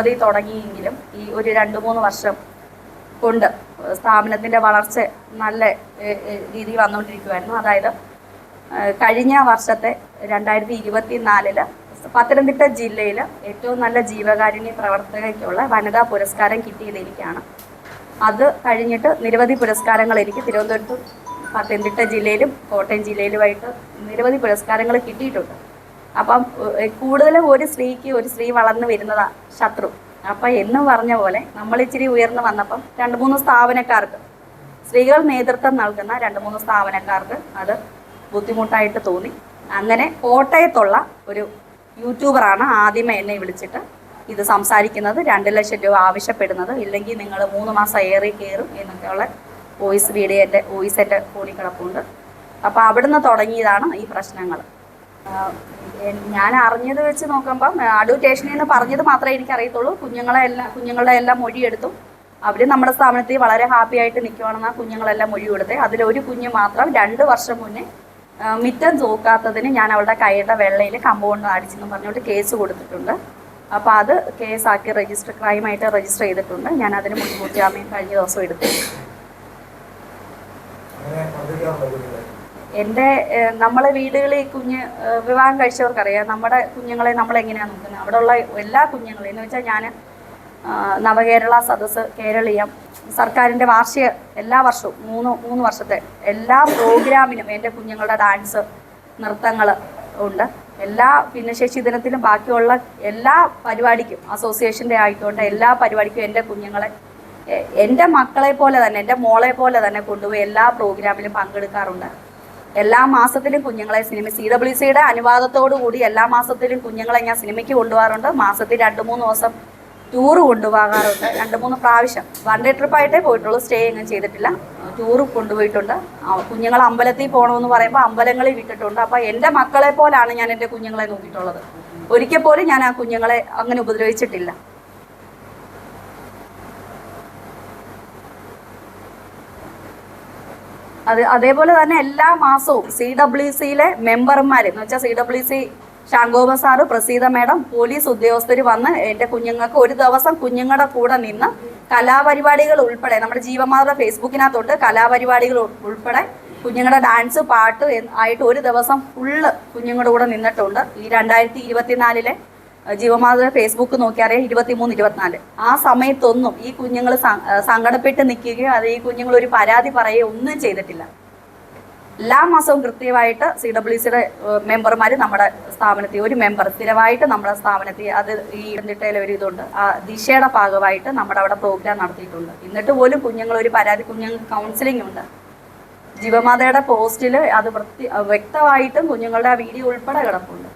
പദ്ധതി തുടങ്ങിയെങ്കിലും ഈ ഒരു രണ്ട് മൂന്ന് വർഷം കൊണ്ട് സ്ഥാപനത്തിന്റെ വളർച്ച നല്ല രീതിയിൽ വന്നുകൊണ്ടിരിക്കുമായിരുന്നു അതായത് കഴിഞ്ഞ വർഷത്തെ രണ്ടായിരത്തി ഇരുപത്തി നാലിൽ പത്തനംതിട്ട ജില്ലയിൽ ഏറ്റവും നല്ല ജീവകാരുണ്യ പ്രവർത്തകയ്ക്കുള്ള വനിതാ പുരസ്കാരം കിട്ടിയതിരിക്കുകയാണ് അത് കഴിഞ്ഞിട്ട് നിരവധി പുരസ്കാരങ്ങൾ എനിക്ക് തിരുവനന്തപുരത്തും പത്തനംതിട്ട ജില്ലയിലും കോട്ടയം ജില്ലയിലുമായിട്ട് നിരവധി പുരസ്കാരങ്ങൾ കിട്ടിയിട്ടുണ്ട്. അപ്പം കൂടുതലും ഒരു സ്ത്രീക്ക് ഒരു സ്ത്രീ വളർന്നു വരുന്നതാ ശത്രു. അപ്പം എന്നും പറഞ്ഞ പോലെ നമ്മൾ ഇച്ചിരി ഉയർന്നു വന്നപ്പം രണ്ട് മൂന്ന് സ്ഥാപനക്കാർക്ക് സ്ത്രീകൾ നേതൃത്വം നൽകുന്ന രണ്ട് മൂന്ന് സ്ഥാപനക്കാർക്ക് അത് ബുദ്ധിമുട്ടായിട്ട് തോന്നി. അങ്ങനെ കോട്ടയത്തുള്ള ഒരു യൂട്യൂബറാണ് ആദ്യം എന്നെ വിളിച്ചിട്ട് ഇത് സംസാരിക്കുന്നത്. രണ്ട് ലക്ഷം രൂപ ആവശ്യപ്പെടുന്നത്. ഇല്ലെങ്കിൽ നിങ്ങൾ മൂന്ന് മാസം ഏറി കയറും എന്നൊക്കെയുള്ള വോയിസ് വീഡിയോ എന്റെ വോയിസ് എന്റെ കൂടി കിടപ്പുണ്ട്. അപ്പോൾ അവിടുന്ന് തുടങ്ങിയതാണ് ഈ പ്രശ്നങ്ങൾ. ഞാൻ അറിഞ്ഞത് വെച്ച് നോക്കുമ്പം അടൂർ സ്റ്റേഷനിൽ നിന്ന് പറഞ്ഞത് മാത്രമേ എനിക്ക് അറിയത്തുള്ളൂ കുഞ്ഞുങ്ങളെ എല്ലാം കുഞ്ഞുങ്ങളുടെ എല്ലാം മൊഴിയെടുത്തു അവർ നമ്മുടെ സ്ഥാപനത്തിൽ വളരെ ഹാപ്പി ആയിട്ട് നിൽക്കുവാണെന്ന് ആ കുഞ്ഞുങ്ങളെല്ലാം മൊഴി കൊടുത്തേ. അതിലൊരു കുഞ്ഞ് മാത്രം രണ്ട് വർഷം മുന്നേ മിറ്റം തൂക്കാത്തതിന് ഞാൻ അവളുടെ കൈയുടെ വെള്ളയിൽ കമ്പൗണ്ട് അടിച്ചെന്ന് പറഞ്ഞുകൊണ്ട് കേസ് കൊടുത്തിട്ടുണ്ട്. അപ്പോൾ അത് കേസാക്കി രജിസ്റ്റർ ക്രൈമായിട്ട് രജിസ്റ്റർ ചെയ്തിട്ടുണ്ട്. ഞാൻ അതിന് മുൻകൂർ ജാമ്യം കഴിഞ്ഞ ദിവസം എടുത്തു? എന്റെ നമ്മളെ വീടുകളിൽ കുഞ്ഞ് വിവാഹം കഴിച്ചവർക്കറിയാം. നമ്മുടെ കുഞ്ഞുങ്ങളെ നമ്മൾ എങ്ങനെയാണ് നോക്കുന്നത്? അവിടെയുള്ള എല്ലാ കുഞ്ഞുങ്ങളെയും എന്ന് വെച്ചാൽ ഞാൻ നവകേരള സദസ് കേരളീയം സർക്കാരിന്റെ വാർഷിക എല്ലാ വർഷവും മൂന്ന് മൂന്ന് വർഷത്തെ എല്ലാ പ്രോഗ്രാമിനും എന്റെ കുഞ്ഞുങ്ങളുടെ ഡാൻസ് നൃത്തങ്ങൾ ഉണ്ട്. എല്ലാ ഭിന്നശേഷി ദിനത്തിലും ബാക്കിയുള്ള എല്ലാ പരിപാടിക്കും അസോസിയേഷന്റെ ആയിക്കോട്ടെ എല്ലാ പരിപാടിക്കും എന്റെ കുഞ്ഞുങ്ങളെ എന്റെ മക്കളെ പോലെ തന്നെ എന്റെ മോളെ പോലെ തന്നെ കൊണ്ടുപോയി എല്ലാ പ്രോഗ്രാമിലും പങ്കെടുക്കാറുണ്ട്. എല്ലാ മാസത്തിലും കുഞ്ഞുങ്ങളെ സിനിമ സി ഡബ്ല്യു സിയുടെ അനുവാദത്തോടു കൂടി എല്ലാ മാസത്തിലും കുഞ്ഞുങ്ങളെ ഞാൻ സിനിമയ്ക്ക് കൊണ്ടുപോകാറുണ്ട്. മാസത്തിൽ രണ്ട് മൂന്ന് ദിവസം ടൂർ കൊണ്ടുപോകാറുണ്ട്. രണ്ട് മൂന്ന് പ്രാവശ്യം. വൺ ഡേ ട്രിപ്പായിട്ടേ പോയിട്ടുള്ളൂ. സ്റ്റേ ഒന്നും ചെയ്തിട്ടില്ല. ടൂർ കൊണ്ടുപോയിട്ടുണ്ട്. കുഞ്ഞുങ്ങൾ അമ്പലത്തിൽ പോകണമെന്ന് പറയുമ്പോൾ അമ്പലങ്ങളിൽ വിട്ടിട്ടുണ്ട്. അപ്പോൾ എന്റെ മക്കളെ പോലാണ് ഞാൻ എന്റെ കുഞ്ഞുങ്ങളെ നോക്കിയിട്ടുള്ളത്. ഒരിക്കൽ പോലും ഞാൻ ആ കുഞ്ഞുങ്ങളെ അങ്ങനെ ഉപദ്രവിച്ചിട്ടില്ല. അത് അതേപോലെ തന്നെ എല്ലാ മാസവും സി ഡബ്ല്യു സിയിലെ മെമ്പർമാർ എന്ന് വെച്ചാൽ സി ഡബ്ല്യു സി ഷാങ്കോബ സാറ് പ്രസീത മേഡം പോലീസ് ഉദ്യോഗസ്ഥർ വന്ന് എന്റെ കുഞ്ഞുങ്ങൾക്ക് ഒരു ദിവസം കുഞ്ഞുങ്ങളുടെ കൂടെ നിന്ന് കലാപരിപാടികൾ ഉൾപ്പെടെ നമ്മുടെ ജീവമാതൃ ഫേസ്ബുക്കിനകത്തോട്ട് കലാപരിപാടികൾ ഉൾപ്പെടെ കുഞ്ഞുങ്ങളുടെ ഡാൻസ് പാട്ട് ആയിട്ട് ഒരു ദിവസം ഫുള്ള് കുഞ്ഞുങ്ങളുടെ കൂടെ നിന്നിട്ടുണ്ട്. ഈ രണ്ടായിരത്തി ഇരുപത്തിനാലിലെ ജീവമാതൃ ഫേസ്ബുക്ക് നോക്കിയറിയാം ഇരുപത്തിമൂന്ന് ഇരുപത്തിനാല്. ആ സമയത്തൊന്നും ഈ കുഞ്ഞുങ്ങൾ സങ്കടപ്പെട്ട് നിൽക്കുകയോ അത് ഈ കുഞ്ഞുങ്ങൾ ഒരു പരാതി പറയുകയോ ഒന്നും ചെയ്തിട്ടില്ല. എല്ലാ മാസവും കൃത്യമായിട്ട് സി ഡബ്ല്യു സിയുടെ മെമ്പർമാർ നമ്മുടെ സ്ഥാപനത്തിൽ ഒരു മെമ്പർ സ്ഥിരമായിട്ട് നമ്മുടെ സ്ഥാപനത്തിൽ അത് ഈ ഇടന്നിട്ടയിലെ ഒരു ഇതുണ്ട്. ആ ദിശയുടെ ഭാഗമായിട്ട് നമ്മുടെ അവിടെ പ്രോഗ്രാം നടത്തിയിട്ടുണ്ട്. എന്നിട്ട് പോലും കുഞ്ഞുങ്ങൾ ഒരു പരാതി കുഞ്ഞുങ്ങൾ കൗൺസിലിംഗ് ഉണ്ട്. ജീവമാതയുടെ പോസ്റ്റിൽ അത് വൃത്തി വ്യക്തമായിട്ടും കുഞ്ഞുങ്ങളുടെ ആ വീഡിയോ ഉൾപ്പെടെ കിടപ്പുണ്ട്.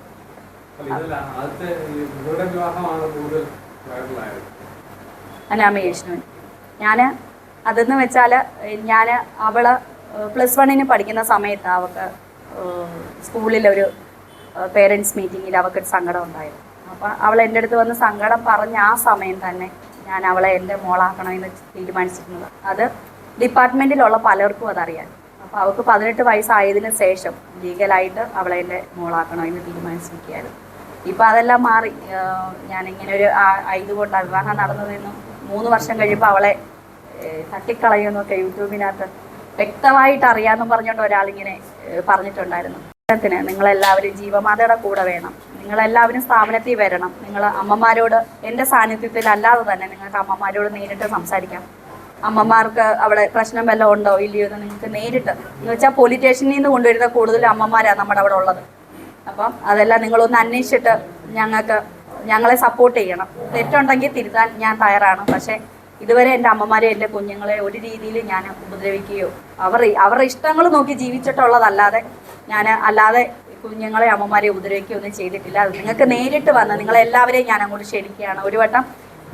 വൈറലായത്. അനാമയേഷനും ഞാൻ അതെന്ന് വെച്ചാൽ ഞാൻ അവൾ പ്ലസ് വണ്ണിന് പഠിക്കുന്ന സമയത്ത് അവൾക്ക് സ്കൂളിലൊരു പേരൻസ് മീറ്റിങ്ങിൽ അവൾക്കൊരു സങ്കടം ഉണ്ടായിരുന്നു. അപ്പോൾ അവൾ എന്റെ അടുത്ത് വന്ന് സങ്കടം പറഞ്ഞ ആ സമയം തന്നെ ഞാൻ അവളെ എന്റെ മോളാക്കണമെന്ന് തീരുമാനിച്ചിരുന്നത്. അത് ഡിപ്പാർട്ട്മെന്റിലുള്ള പലർക്കും അതറിയാം. അപ്പോൾ അവൾക്ക് പതിനെട്ട് വയസ്സായതിനു ശേഷം ലീഗലായിട്ട് അവളെ എന്റെ മോളാക്കണമെന്ന് തീരുമാനിച്ചിരിക്കുകയായിരുന്നു. ഇപ്പം അതെല്ലാം മാറി. ഞാൻ ഞാനിങ്ങനെ ഒരു ആ- ഇതുകൊണ്ട് വിവാഹം നിന്നും മൂന്ന് വർഷം കഴിയുമ്പോൾ അവളെ തട്ടിക്കളയുന്നൊക്കെ യൂട്യൂബിനകത്ത് വ്യക്തമായിട്ട് അറിയാമെന്നും പറഞ്ഞുകൊണ്ട് ഒരാളിങ്ങനെ പറഞ്ഞിട്ടുണ്ടായിരുന്നു. ത്തിന് നിങ്ങളെല്ലാവരും ജീവമാതയുടെ കൂടെ വേണം. നിങ്ങളെല്ലാവരും സ്ഥാപനത്തിൽ വരണം. നിങ്ങൾ അമ്മമാരോട് എന്റെ സാന്നിധ്യത്തിൽ അല്ലാതെ തന്നെ നിങ്ങൾക്ക് അമ്മമാരോട് നേരിട്ട് സംസാരിക്കാം. അമ്മമാർക്ക് അവിടെ പ്രശ്നം വല്ലതും ഉണ്ടോ? ഇല്ലയോ എന്ന് നിങ്ങൾക്ക് നേരിട്ട്. എന്ന് വെച്ചാൽ പോലീസ് സ്റ്റേഷനിൽ നിന്ന് കൊണ്ടുവരുന്ന കൂടുതൽ അമ്മമാരാണ് നമ്മുടെ അവിടെ ഉള്ളത്. അപ്പം അതെല്ലാം നിങ്ങളൊന്ന് അന്വേഷിച്ചിട്ട് ഞങ്ങൾക്ക് ഞങ്ങളെ സപ്പോർട്ട് ചെയ്യണം. തെറ്റുണ്ടെങ്കിൽ തിരുത്താൻ ഞാൻ തയ്യാറാണ്. പക്ഷേ ഇതുവരെ എന്റെ അമ്മമാരെ എന്റെ കുഞ്ഞുങ്ങളെ ഒരു രീതിയിൽ ഞാൻ ഉപദ്രവിക്കുകയോ അവർ അവരുടെ ഇഷ്ടങ്ങൾ നോക്കി ജീവിച്ചിട്ടുള്ളതല്ലാതെ ഞാൻ അല്ലാതെ കുഞ്ഞുങ്ങളെ അമ്മമാരെ ഉപദ്രവിക്കുകയോ ഒന്നും ചെയ്തിട്ടില്ല. നിങ്ങൾക്ക് നേരിട്ട് വന്ന് നിങ്ങളെല്ലാവരെയും ഞാൻ അങ്ങോട്ട് ക്ഷണിക്കുകയാണ്. ഒരു വട്ടം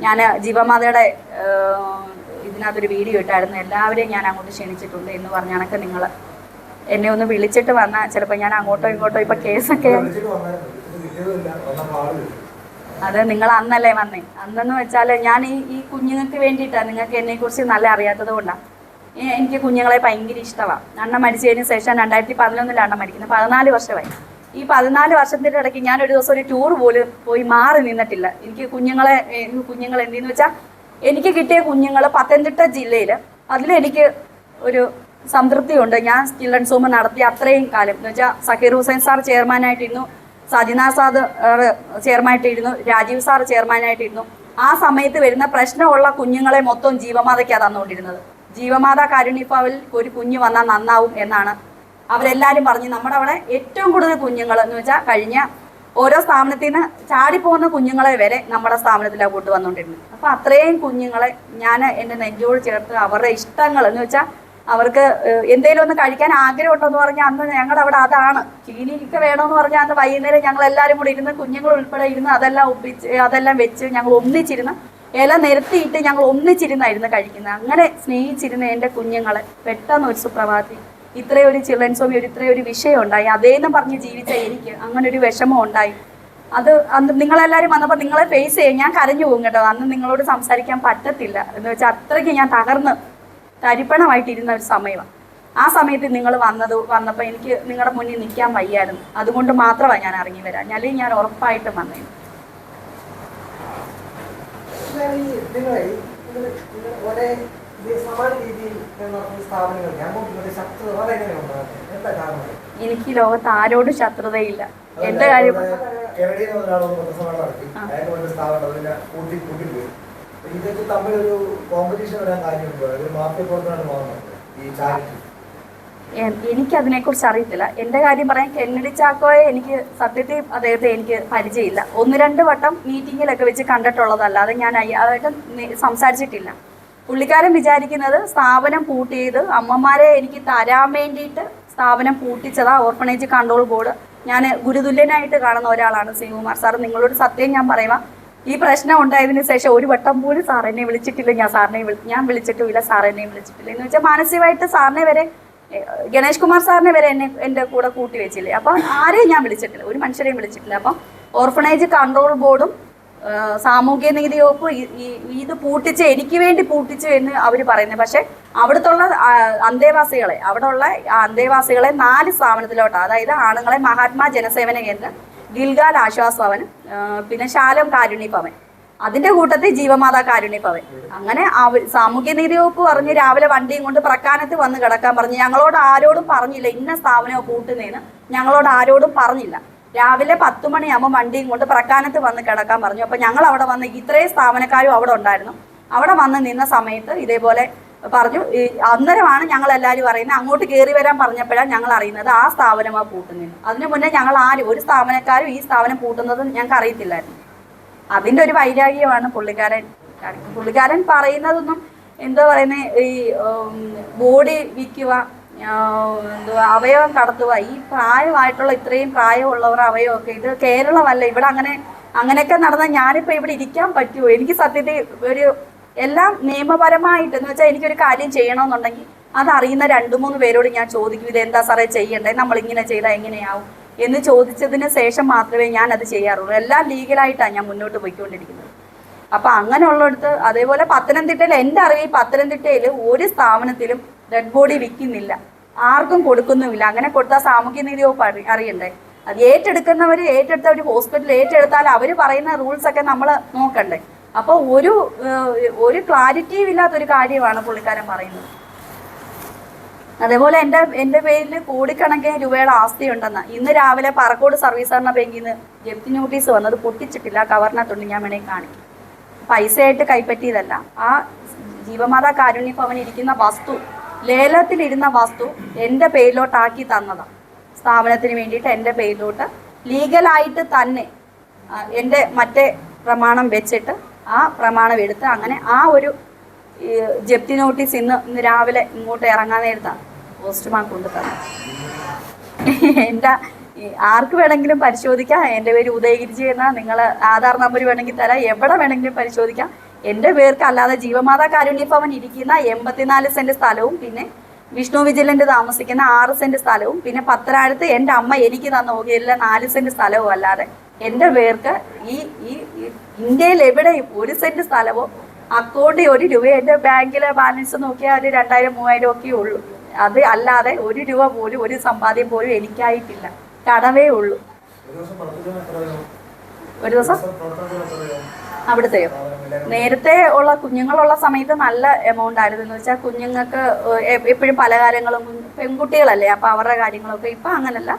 ഞാൻ ജീവമാതയുടെ ഇതിനകത്തൊരു വീഡിയോ ഇട്ടായിരുന്നു. എല്ലാവരെയും ഞാൻ അങ്ങോട്ട് ക്ഷണിച്ചിട്ടുണ്ട് എന്ന് പറഞ്ഞാണൊക്കെ നിങ്ങൾ എന്നെ ഒന്ന് വിളിച്ചിട്ട് വന്നാൽ ചിലപ്പോൾ ഞാൻ അങ്ങോട്ടോ ഇങ്ങോട്ടോ ഇപ്പം കേസൊക്കെ. അത് നിങ്ങൾ അന്നല്ലേ വന്നേ. അന്നെന്ന് വെച്ചാൽ ഞാൻ ഈ ഈ കുഞ്ഞുങ്ങൾക്ക് വേണ്ടിയിട്ടാണ് നിങ്ങൾക്ക് എന്നെക്കുറിച്ച് നല്ല അറിയാത്തത് കൊണ്ടാണ് എനിക്ക് കുഞ്ഞുങ്ങളെ ഭയങ്കര ഇഷ്ടമാണ് അണ്ണ മരിച്ചതിന് ശേഷം രണ്ടായിരത്തി പതിനൊന്നിലാണ് അണ്ണ മരിക്കുന്നത്. പതിനാല് വർഷമായി. ഈ പതിനാല് വർഷത്തിന്റെ ഇടയ്ക്ക് ഞാൻ ഒരു ദിവസം ഒരു ടൂർ പോലും പോയി മാറി നിന്നിട്ടില്ല. എനിക്ക് കുഞ്ഞുങ്ങളെ കുഞ്ഞുങ്ങൾ എന്തെന്ന് വെച്ചാൽ എനിക്ക് കിട്ടിയ കുഞ്ഞുങ്ങൾ പത്തനംതിട്ട ജില്ലയിൽ അതിലെനിക്ക് ഒരു സംതൃപ്തിയുണ്ട്. ഞാൻ സ്കിൽ ആൻഡ് സൂമ നടത്തിയ അത്രയും കാലം. എന്ന് വെച്ചാൽ സഹീർ ഹുസൈൻ സാർ ചെയർമാനായിട്ടിരുന്നു സജിന സാദ് ചെയർമാനായിട്ടിരുന്നു രാജീവ് സാർ ചെയർമാനായിട്ടിരുന്നു ആ സമയത്ത് വരുന്ന പ്രശ്നമുള്ള കുഞ്ഞുങ്ങളെ മൊത്തം ജീവമാതയ്ക്കാണ് തന്നുകൊണ്ടിരുന്നത് ജീവമാത കാരുണ്യപ്പാവിൽ ഒരു കുഞ്ഞ് വന്നാൽ നന്നാവും എന്നാണ് അവരെല്ലാവരും പറഞ്ഞു നമ്മുടെ അവിടെ ഏറ്റവും കൂടുതൽ കുഞ്ഞുങ്ങൾ എന്ന് വെച്ചാൽ കഴിഞ്ഞ ഓരോ സ്ഥാപനത്തിൽ നിന്ന് ചാടിപ്പോകുന്ന കുഞ്ഞുങ്ങളെ വരെ നമ്മുടെ സ്ഥാപനത്തിലാണ് കൊണ്ടുവന്നുകൊണ്ടിരുന്നത് അപ്പോൾ അത്രയും കുഞ്ഞുങ്ങളെ ഞാൻ എന്റെ നെഞ്ചോട് ചേർത്ത് അവരുടെ ഇഷ്ടങ്ങൾ എന്ന് വെച്ചാൽ അവർക്ക് എന്തെങ്കിലും ഒന്ന് കഴിക്കാൻ ആഗ്രഹമുണ്ടെന്ന് പറഞ്ഞാൽ അന്ന് ഞങ്ങളുടെ അവിടെ അതാണ്. ചീനിയൊക്കെ വേണമെന്ന് പറഞ്ഞാൽ അന്ന് വൈകുന്നേരം ഞങ്ങൾ എല്ലാവരും കൂടി ഇരുന്ന് കുഞ്ഞുങ്ങൾ ഉൾപ്പെടെ ഇരുന്ന് അതെല്ലാം ഒപ്പിച്ച് അതെല്ലാം വെച്ച് ഞങ്ങൾ ഒന്നിച്ചിരുന്ന് ഇല നിരത്തിയിട്ട് ഞങ്ങൾ ഒന്നിച്ചിരുന്നായിരുന്നു കഴിക്കുന്നത്. അങ്ങനെ സ്നേഹിച്ചിരുന്ന എന്റെ കുഞ്ഞുങ്ങളെ പെട്ടെന്ന് ഒരു സുപ്രഭാതി ഇത്രയും ഒരു ചിൽഡ്രൻസ് ഹോമിൽ ഒരു ഇത്രയും ഒരു വിഷയം ഉണ്ടായി. അതേന്ന് പറഞ്ഞ് ജീവിച്ച എനിക്ക് അങ്ങനെ ഒരു വിഷമം ഉണ്ടായി. അത് അന്ന് നിങ്ങളെല്ലാവരും വന്നപ്പോൾ നിങ്ങളെ ഫേസ് ചെയ്യും ഞാൻ കരഞ്ഞു പോകും കേട്ടോ. അന്ന് നിങ്ങളോട് സംസാരിക്കാൻ പറ്റത്തില്ല. എന്ന് വെച്ചാൽ അത്രയ്ക്ക് ഞാൻ തകർന്ന് തരിപ്പണമായിട്ടിരുന്ന ഒരു സമയമാണ് ആ സമയത്ത് നിങ്ങൾ വന്നത് വന്നപ്പോൾ എനിക്ക് നിങ്ങളുടെ മുന്നിൽ നിൽക്കാൻ വയ്യായിരുന്നു. അതുകൊണ്ട് മാത്രമാണ് ഞാൻ ഇറങ്ങി വരാൻ അല്ലെങ്കിൽ ഞാൻ ഉറപ്പായിട്ടും വന്നേ എനിക്ക് ഈ ലോകത്ത് ആരോടും ശത്രുതയില്ല. എന്റെ കാര്യം ഇതൊക്കെ തമ്മിലൊരു കോമ്പറ്റീഷൻ വരാൻ കാര്യമുണ്ടോ ഒരു മാഫിയ പ്രവർത്തനമാണ് മാറുന്നത് ഈ എനിക്കതിനെക്കുറിച്ച് അറിയത്തില്ല. എന്റെ കാര്യം പറയാൻ കെന്നഡി ചാക്കോയെ എനിക്ക് സത്യത്തിൽ അദ്ദേഹത്തെ എനിക്ക് പരിചയമില്ല. ഒന്ന് രണ്ട് വട്ടം മീറ്റിങ്ങിലൊക്കെ വെച്ച് കണ്ടിട്ടുള്ളതല്ലാതെ ഞാൻ അയാളായിട്ട് സംസാരിച്ചിട്ടില്ല. പുള്ളിക്കാരൻ വിചാരിക്കുന്നത് സ്ഥാപനം പൂട്ടിയത് അമ്മമാരെ എനിക്ക് തരാൻ വേണ്ടിയിട്ട് സ്ഥാപനം പൂട്ടിച്ചതാ ഓർഫണേജ് കൺട്രോൾ ബോർഡ് ഞാൻ ഗുരുതുല്യനായിട്ട് കാണുന്ന ഒരാളാണ് ശ്രീകുമാർ സാർ നിങ്ങളോട് സത്യം ഞാൻ പറയുക ഈ പ്രശ്നം ഉണ്ടായതിന് ശേഷം ഒരു വട്ടം പോലും സാർ എന്നെ വിളിച്ചിട്ടില്ല. ഞാൻ സാറിനെ വിളി ഞാൻ വിളിച്ചിട്ടുമില്ല സാർ എന്നെ വിളിച്ചിട്ടില്ല. എന്ന് വെച്ചാൽ മാനസികമായിട്ട് സാറിനെ വരെ ഗണേഷ് കുമാർ സാറിനെ വരെ എന്നെ എന്റെ കൂടെ കൂട്ടി വെച്ചില്ലേ. അപ്പം ആരെയും ഞാൻ വിളിച്ചിട്ടില്ല. ഒരു മനുഷ്യരെയും വിളിച്ചിട്ടില്ല. അപ്പം ഓർഫണേജ് കൺട്രോൾ ബോർഡും സാമൂഹ്യ നീതി വകുപ്പ് ഇത് പൂട്ടിച്ച് എനിക്ക് വേണ്ടി പൂട്ടിച്ചു എന്ന് അവർ പറയുന്നത്. പക്ഷെ അവിടുത്തുള്ള അന്തേവാസികളെ അവിടെ ഉള്ള അന്തേവാസികളെ നാല് സ്ഥാപനത്തിലോട്ടാണ് അതായത് ആണുങ്ങളെ മഹാത്മാ ജനസേവന കേന്ദ്രം ഗിൽഗാൽ ആശ്വാസ് ഭവൻ പിന്നെ ശാലം കാരുണ്യ ഭവൻ. അതിന്റെ കൂട്ടത്തിൽ ജീവമാതാ കാരുണ്യ ഭവൻ. അങ്ങനെ സാമൂഹ്യ സാമൂഹ്യനീതി വകുപ്പ് പറഞ്ഞ് രാവിലെ വണ്ടിയും കൊണ്ട് പ്രക്കാനത്ത് വന്ന് കിടക്കാൻ പറഞ്ഞ്. ഞങ്ങളോട് ആരോടും പറഞ്ഞില്ല. ഇന്ന സ്ഥാപനം കൂട്ടുന്നതിന് ഞങ്ങളോട് ആരോടും പറഞ്ഞില്ല. രാവിലെ പത്ത് മണിയാകുമ്പോൾ വണ്ടിയും കൊണ്ട് പ്രക്കാനത്ത് വന്ന് കിടക്കാൻ പറഞ്ഞു. അപ്പോൾ ഞങ്ങൾ അവിടെ വന്ന് ഇത്രയും സ്ഥാപനക്കാരും അവിടെ ഉണ്ടായിരുന്നു. അവിടെ വന്ന് നിന്ന സമയത്ത് ഇതേപോലെ പറഞ്ഞു. അന്നേരമാണ് ഞങ്ങൾ എല്ലാവരും അറിയുന്നത് അങ്ങോട്ട് കയറി വരാൻ പറഞ്ഞപ്പോഴാണ് ഞങ്ങൾ അറിയുന്നത് ആ സ്ഥാപനമാണ് പൂട്ടുന്നത്. അതിനു മുന്നേ ഞങ്ങൾ ആരും ഒരു സ്ഥാപനക്കാരും ഈ സ്ഥാപനം പൂട്ടുന്നത് ഞങ്ങൾക്ക് അറിയത്തില്ലായിരുന്നു. അതിന്റെ ഒരു വൈരാഗ്യമാണ് പുള്ളിക്കാരൻ. പുള്ളിക്കാരൻ പറയുന്നതൊന്നും എന്താ പറയുന്നത് ഈ ബോഡി വിൽക്കുക എന്തുവാ അവയവം കടത്തുക ഈ പ്രായമായിട്ടുള്ള ഇത്രയും പ്രായമുള്ളവർ അവയവമൊക്കെ ഇത് കേരളമല്ല ഇവിടെ അങ്ങനെ അങ്ങനെയൊക്കെ നടന്നാൽ ഞാനിപ്പോൾ ഇവിടെ ഇരിക്കാൻ പറ്റുമോ? എനിക്ക് സത്യത്തിൽ ഒരു എല്ലാം നിയമപരമായിട്ട് എന്ന് വെച്ചാൽ എനിക്കൊരു കാര്യം ചെയ്യണമെന്നുണ്ടെങ്കിൽ അതറിയുന്ന രണ്ട് മൂന്ന് പേരോട് ഞാൻ ചോദിക്കും ഇത് എന്താ സാറേ ചെയ്യണ്ടേ? നമ്മൾ ഇങ്ങനെ ചെയ്താൽ എങ്ങനെയാവും? എന്ന് ചോദിച്ചതിന് ശേഷം മാത്രമേ ഞാൻ അത് ചെയ്യാറുള്ളൂ. എല്ലാം ലീഗലായിട്ടാണ് ഞാൻ മുന്നോട്ട് പോയിക്കൊണ്ടിരിക്കുന്നത്. അപ്പൊ അങ്ങനെയുള്ളിടത്ത് അതേപോലെ പത്തനംതിട്ടയിൽ എന്റെ അറിവിൽ പത്തനംതിട്ടയിൽ ഒരു സ്ഥാപനത്തിലും ഡെഡ് ബോഡി വിൽക്കുന്നില്ല. ആർക്കും കൊടുക്കുന്നുമില്ല. അങ്ങനെ കൊടുത്താൽ സാമൂഹ്യ നീതി വകുപ്പ് അറി അറിയണ്ടേ? അത് ഏറ്റെടുക്കുന്നവർ ഏറ്റെടുത്ത ഒരു ഹോസ്പിറ്റൽ ഏറ്റെടുത്താൽ അവർ പറയുന്ന റൂൾസ് ഒക്കെ നമ്മൾ നോക്കണ്ടേ? അപ്പോൾ ഒരു ഒരു ക്ലാരിറ്റിയും ഇല്ലാത്ത ഒരു കാര്യമാണ് പുള്ളിക്കാരൻ പറയുന്നത്. അതേപോലെ എന്റെ എന്റെ പേരിൽ കോടിക്കണക്കിന് രൂപയുടെ ആസ്തി ഉണ്ടെന്ന് ഇന്ന് രാവിലെ പറക്കോട് സർവീസ് സഹകരണ ബാങ്കിൽ നിന്ന് ജപ്തി നോട്ടീസ് വന്നത് പൊട്ടിച്ചിട്ടില്ല. കവറിനകത്തുണ്ട് ഞാൻ വേണേ കാണിക്കും. പൈസയായിട്ട് കൈപ്പറ്റിയതല്ല. ആ ജീവമാതാ കാരുണ്യ ഭവൻ ഇരിക്കുന്ന വസ്തു ലേലത്തിലിരുന്ന വസ്തു എന്റെ പേരിലോട്ടാക്കി തന്നതാണ് സ്ഥാപനത്തിന് വേണ്ടിയിട്ട് എന്റെ പേരിലോട്ട് ലീഗലായിട്ട് തന്നെ എന്റെ മറ്റേ പ്രമാണം വെച്ചിട്ട് ആ പ്രമാണം എടുത്ത് അങ്ങനെ ആ ഒരു ജപ്തി നോട്ടീസ് ഇന്ന് ഇന്ന് രാവിലെ ഇങ്ങോട്ട് ഇറങ്ങാൻ നേരത്താണ് പോസ്റ്റ്മാൻ കൊണ്ടു തന്നെ ആർക്ക് വേണമെങ്കിലും പരിശോധിക്കാം. എന്റെ പേര് ഉദയഗിരിജി എന്ന. നിങ്ങൾ ആധാർ നമ്പർ വേണമെങ്കിൽ തരാം. എവിടെ വേണമെങ്കിലും പരിശോധിക്കാം. എന്റെ പേർക്ക് അല്ലാതെ ജീവമാതാ കാരുണ്യ ഭവൻ ഇരിക്കുന്ന എൺപത്തിനാല് സെന്റ് സ്ഥലവും പിന്നെ വിഷ്ണു വിജിലന്റ് താമസിക്കുന്ന ആറ് സെന്റ് സ്ഥലവും പിന്നെ പത്തനാഴത്ത് എന്റെ അമ്മ എനിക്ക് തന്ന ഓകയിലെ നാല് സെന്റ് സ്ഥലവും അല്ലാതെ എന്റെ പേർക്ക് ഈ ഈ ഇന്ത്യയിൽ എവിടെയും ഒരു സെന്റ് സ്ഥലമോ അക്കൗണ്ടിൽ ഒരു രൂപ എന്റെ ബാങ്കിലെ ബാലൻസ് നോക്കിയാൽ ഒരു രണ്ടായിരം മൂവായിരം ഒക്കെ ഉള്ളൂ. അത് അല്ലാതെ ഒരു രൂപ പോലും ഒരു സമ്പാദ്യം പോലും എനിക്കായിട്ടില്ല. കടവേ ഉള്ളൂ. ഒരു ദിവസം? അവിടുത്തെയോ? നേരത്തെ ഉള്ള കുഞ്ഞുങ്ങളുള്ള സമയത്ത് നല്ല എമൗണ്ട് ആയിരുന്നു. എന്ന് വെച്ചാൽ കുഞ്ഞുങ്ങൾക്ക് എപ്പോഴും പല കാര്യങ്ങളും പെൺകുട്ടികളല്ലേ അപ്പൊ അവരുടെ കാര്യങ്ങളൊക്കെ ഇപ്പൊ അങ്ങനല്ല.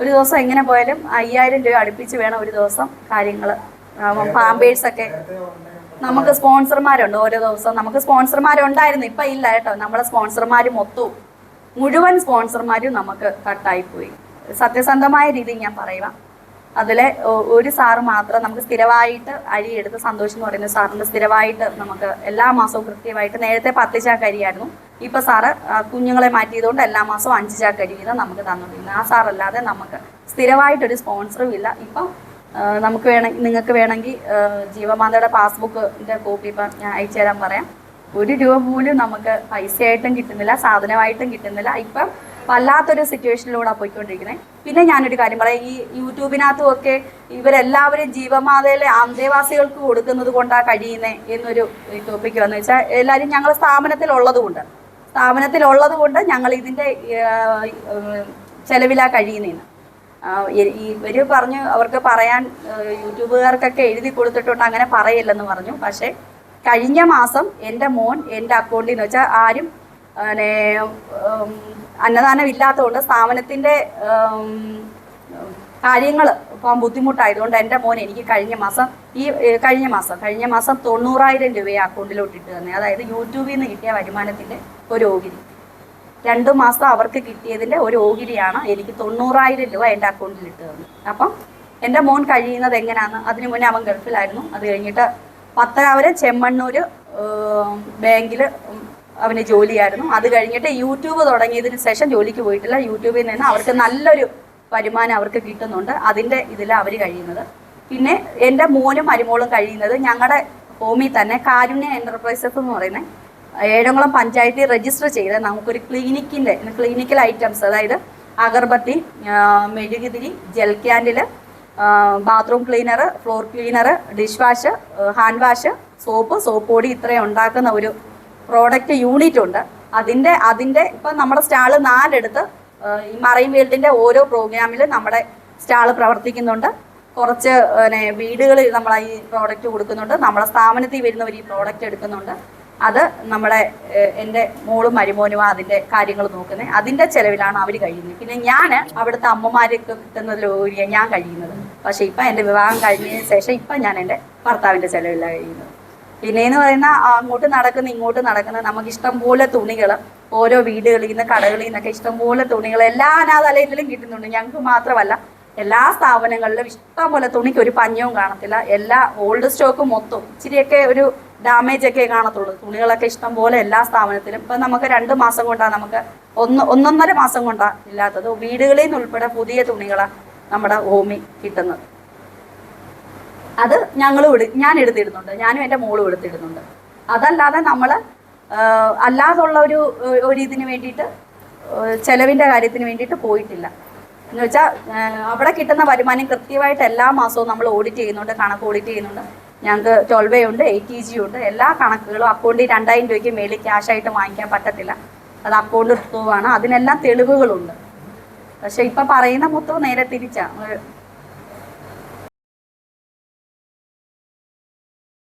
ഒരു ദിവസം എങ്ങനെ പോയാലും അയ്യായിരം രൂപ അടുപ്പിച്ച് വേണം ഒരു ദിവസം കാര്യങ്ങൾ പാമ്പേഴ്സ് ഒക്കെ നേരത്തെ ഉണ്ടായിരുന്ന നമുക്ക് സ്പോൺസർമാരുണ്ട് ഓരോ ദിവസം. നമുക്ക് സ്പോൺസർമാരുണ്ടായിരുന്നു ഇപ്പൊ ഇല്ല കേട്ടോ. നമ്മളെ സ്പോൺസർമാർ മൊത്തവും. മുഴുവൻ സ്പോൺസർമാരും നമുക്ക് കട്ടായി പോയി. സത്യസന്ധമായ രീതിയിൽ ഞാൻ പറയുക അതിലെ ഒരു സാറ് മാത്രം നമുക്ക് സ്ഥിരമായിട്ട് അരി എടുത്ത് സന്തോഷം എന്ന് പറയുന്ന സാറിന് സ്ഥിരമായിട്ട് നമുക്ക് എല്ലാ മാസവും കൃത്യമായിട്ട് നേരത്തെ പത്ത് ചാക്ക് അരിയായിരുന്നു. ഇപ്പൊ സാറ് കുഞ്ഞുങ്ങളെ മാറ്റിയതുകൊണ്ട് എല്ലാ മാസവും അഞ്ച് ചാക്ക് അരി വീതം നമുക്ക് തന്നുകൊണ്ടിരുന്നത് ആ സാറല്ലാതെ നമുക്ക് സ്ഥിരമായിട്ടൊരു സ്പോൺസറും ഇല്ല. ഇപ്പം നമുക്ക് വേണമെങ്കിൽ നിങ്ങൾക്ക് വേണമെങ്കിൽ ജീവമാതയുടെ പാസ്ബുക്കിന്റെ കോപ്പി ഇപ്പം ഞാൻ അയച്ചു തരാൻ പറയാം. ഒരു രൂപ പോലും നമുക്ക് പൈസയായിട്ടും കിട്ടുന്നില്ല സാധനമായിട്ടും കിട്ടുന്നില്ല. ഇപ്പം വല്ലാത്തൊരു സിറ്റുവേഷനിലൂടെ പോയിക്കൊണ്ടിരിക്കുന്നത് പിന്നെ ഞാനൊരു കാര്യം പറയാം. ഈ യൂട്യൂബിനകത്തും ഒക്കെ ഇവരെല്ലാവരും ജീവമാതയിലെ അന്തേവാസികൾക്ക് കൊടുക്കുന്നത് കൊണ്ടാണ് കഴിയുന്നത് എന്നൊരു ടോപ്പിക്ക് വന്നു. വെച്ചാൽ എല്ലാവരും ഞങ്ങൾ സ്ഥാപനത്തിലുള്ളത് കൊണ്ട് സ്ഥാപനത്തിലുള്ളത് കൊണ്ട് ഞങ്ങൾ ഇതിന്റെ ചെലവിലാ കഴിയുന്നതെന്ന് ഇവർ പറഞ്ഞു അവർക്ക് പറയാൻ യൂട്യൂബുകാർക്കൊക്കെ എഴുതി കൊടുത്തിട്ടുണ്ട്. അങ്ങനെ പറയില്ലെന്ന് പറഞ്ഞു. പക്ഷേ കഴിഞ്ഞ മാസം എന്റെ മോൻ എന്റെ അക്കൗണ്ടിൽ നിന്ന് വെച്ചാൽ ആരും അന്നദാനം ഇല്ലാത്തതുകൊണ്ട് സ്ഥാപനത്തിന്റെ കാര്യങ്ങൾ ഇപ്പം ബുദ്ധിമുട്ടായതുകൊണ്ട് എന്റെ മോൻ എനിക്ക് കഴിഞ്ഞ മാസം ഈ കഴിഞ്ഞ മാസം കഴിഞ്ഞ മാസം തൊണ്ണൂറായിരം രൂപയെ അക്കൗണ്ടിലോട്ട് ഇട്ട് തന്നെ അതായത് യൂട്യൂബിൽ നിന്ന് കിട്ടിയ വരുമാനത്തിന്റെ ഒരു ഓഹരി. രണ്ട് മാസം അവർക്ക് കിട്ടിയതിന്റെ ഒരു ഓഹരിയാണ് എനിക്ക് തൊണ്ണൂറായിരം രൂപ എന്റെ അക്കൗണ്ടിൽ ഇട്ട് തന്നു അപ്പം എന്റെ മോൻ കഴിയുന്നത് എങ്ങനെയാന്ന് അതിനു മുന്നേ അവൻ ഗൾഫിലായിരുന്നു. അത് കഴിഞ്ഞിട്ട് പത്തനാപുരം ചെമ്മണ്ണൂർ ബാങ്കിൽ അവന് ജോലിയായിരുന്നു. അത് കഴിഞ്ഞിട്ട് യൂട്യൂബ് തുടങ്ങിയതിന് ശേഷം ജോലിക്ക് പോയിട്ടില്ല. യൂട്യൂബിൽ നിന്ന് അവർക്ക് നല്ലൊരു വരുമാനം അവർക്ക് കിട്ടുന്നുണ്ട്. അതിന്റെ ഇതിലാണ് അവർ കഴിയുന്നത്. പിന്നെ എന്റെ മോനും മരുമോളും കഴിയുന്നത് ഞങ്ങളുടെ ഹോമിൽ തന്നെ കാരുണ്യ എന്റർപ്രൈസസ് എന്ന് പറയുന്നത് ഏഴംകുളം പഞ്ചായത്തിൽ രജിസ്റ്റർ ചെയ്ത് നമുക്കൊരു ക്ലിനിക്കിന്റെ ക്ലിനിക്കൽ ഐറ്റംസ് അതായത് അഗർബത്തി മെഴുകുതിരി gel candle bathroom cleaner floor cleaner dish wash hand wash soap soap പൊടി ഇത്രയും ഉണ്ടാക്കുന്ന ഒരു പ്രോഡക്റ്റ് യൂണിറ്റ് ഉണ്ട്. അതിന്റെ അതിന്റെ ഇപ്പം നമ്മുടെ സ്റ്റാൾ നാലെടുത്ത് ഈ മറൈൻ വേൾഡിന്റെ ഓരോ പ്രോഗ്രാമിലും നമ്മുടെ സ്റ്റാൾ പ്രവർത്തിക്കുന്നുണ്ട്. കുറച്ച് വീടുകളിൽ നമ്മൾ ഈ പ്രോഡക്റ്റ് കൊടുക്കുന്നുണ്ട്. നമ്മുടെ സ്ഥാപനത്തിൽ വരുന്നവർ ഈ പ്രോഡക്റ്റ് എടുക്കുന്നുണ്ട്. അത് നമ്മുടെ എന്റെ മോളും മരുമോനും അതിന്റെ കാര്യങ്ങൾ നോക്കുന്നത് അതിന്റെ ചിലവിലാണ് അവർ കഴിയുന്നത്. പിന്നെ ഞാൻ അവിടുത്തെ അമ്മമാർക്ക് കിട്ടുന്നതിലൂടെ ഞാൻ കഴിയുന്നത്. പക്ഷേ ഇപ്പം എന്റെ വിവാഹം കഴിഞ്ഞതിന് ശേഷം ഇപ്പം ഞാൻ എന്റെ ഭർത്താവിന്റെ ചിലവിലാണ് കഴിയുന്നത്. പിന്നെയെന്ന് പറയുന്ന അങ്ങോട്ട് നടക്കുന്ന ഇങ്ങോട്ട് നടക്കുന്ന നമുക്ക് ഇഷ്ടം പോലെ തുണികൾ ഓരോ വീടുകളിൽ നിന്ന് കടകളിൽ നിന്നൊക്കെ ഇഷ്ടം പോലെ തുണികൾ എല്ലാ അനാഥാലയത്തിലും കിട്ടുന്നുണ്ട്. ഞങ്ങൾക്ക് മാത്രമല്ല എല്ലാ സ്ഥാപനങ്ങളിലും ഇഷ്ടം പോലെ തുണിക്ക് ഒരു പഞ്ഞവും കാണത്തില്ല. എല്ലാ ഓൾഡ് സ്റ്റോക്കും മൊത്തം ഇച്ചിരിയൊക്കെ ഒരു ഡാമേജ് ഒക്കെ കാണത്തുള്ളൂ. തുണികളൊക്കെ ഇഷ്ടം പോലെ എല്ലാ സ്ഥാപനത്തിലും. ഇപ്പം നമുക്ക് രണ്ട് മാസം കൊണ്ടാണ് നമുക്ക് ഒന്ന് ഒന്നൊന്നര മാസം കൊണ്ടാണ് ഇല്ലാത്തത്. വീടുകളിൽ നിന്ന് ഉൾപ്പെടെ പുതിയ തുണികളാണ് നമ്മുടെ ഹോമി കിട്ടുന്നത്. അത് ഞങ്ങളും എടു ഞാൻ എടുത്തിടുന്നുണ്ട്. ഞാനും എന്റെ മോളും എടുത്തിടുന്നുണ്ട്. അതല്ലാതെ നമ്മൾ അല്ലാതുള്ള ഒരു ഒരു ഇതിന് വേണ്ടിയിട്ട് ചെലവിന്റെ കാര്യത്തിന് വേണ്ടിയിട്ട് പോയിട്ടില്ല. എന്ന് വെച്ചാൽ അവിടെ കിട്ടുന്ന വരുമാനം കൃത്യമായിട്ട് എല്ലാ മാസവും നമ്മൾ ഓഡിറ്റ് ചെയ്യുന്നുണ്ട് കണക്ക് ഓഡിറ്റ് ചെയ്യുന്നുണ്ട്. ഞങ്ങൾക്ക് ട്വൽവ് ഉണ്ട് എയ്റ്റ് ജി ഉണ്ട് എല്ലാ കണക്കുകളും അക്കൗണ്ടിൽ രണ്ടായിരം രൂപയ്ക്ക് മേളിൽ ക്യാഷായിട്ട് വാങ്ങിക്കാൻ പറ്റത്തില്ല. അത് അക്കൗണ്ട് ത്രൂ അതിനെല്ലാം തെളിവുകളുണ്ട്. പക്ഷേ ഇപ്പം പറയുന്ന മൊത്തം നേരെ തിരിച്ചാണ്